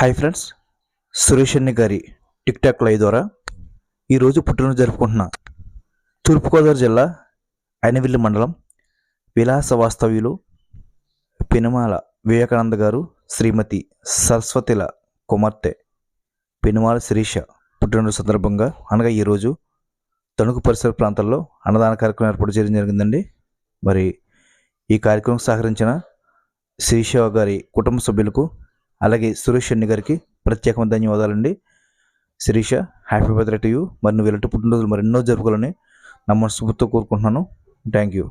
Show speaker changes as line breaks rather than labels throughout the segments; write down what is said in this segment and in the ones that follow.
Hi friends Suresh అన్ని గారి tick talk live ద్వారా ఈరోజు పుట్టినరోజు జరుపుకుంటున్న తూర్పుగోదావరి జిల్లా అయినవిల్లి మండలం విలాస వాస్తవ్యులు పెనుమాల వివేకానంద గారు శ్రీమతి సరస్వతిల కుమార్తె పెనుమాల శిరీష పుట్టినరోజు సందర్భంగా అనగా ఈరోజు తణుకు పరిసర ప్రాంతాల్లో అన్నదాన కార్యక్రమం ఏర్పాటు చేయడం జరిగిందండి. మరి ఈ కార్యక్రమం సహకరించిన శిరీష గారి కుటుంబ సభ్యులకు అలాగే సురేష్ అన్ని గారికి ప్రత్యేకమైన ధన్యవాదాలండి. Sirisha happy birthday to you. మరి నువ్వు ఇలాంటి పుట్టినరోజులు మరి ఎన్నో జరుపుకోవాలని నా మనస్ఫూర్తితో కోరుకుంటున్నాను. Thank you.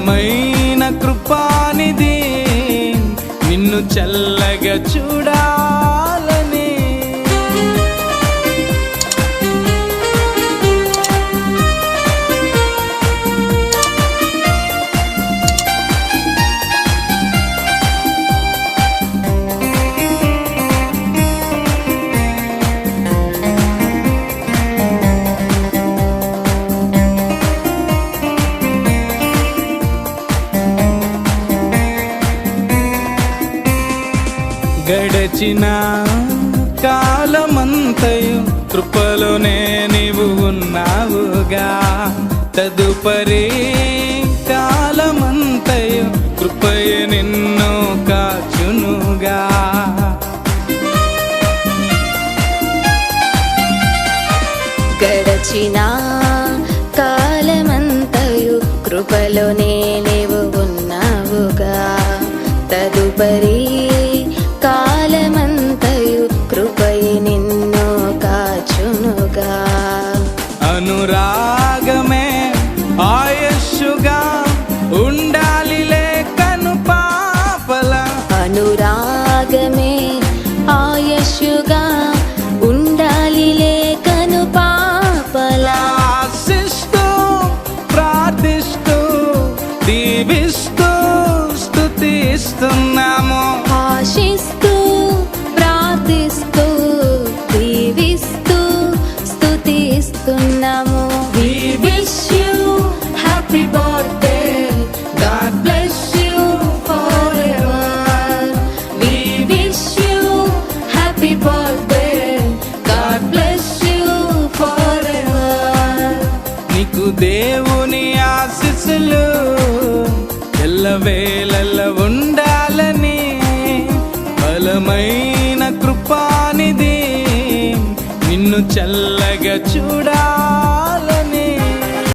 అద్భుతమైన కృపానిది నిన్ను చల్లగా చూడా. గడచిన కాలమంతయు కృపలోనే నీవు ఉన్నావుగా. తదుపరి కాలమంతయు కృపయ నిన్ను కాచునుగా.
గడచిన కాలమంతయు కృపలోనే
అనురాగమే ఆయుష్గా ఉండాలి లేకను పాపల.
అనురాగమే ఆయుష్గా ఉండాలి లేకను పాపలా.
ఆశిస్తూ ప్రార్థిస్తూ దీవిస్తూ స్తుతిస్తున్నాము దేవుని ఆశీస్సులు ఎల్లవేళల ఉండాలని బలమైన కృపానిది నిన్ను చల్లగా చూడాలి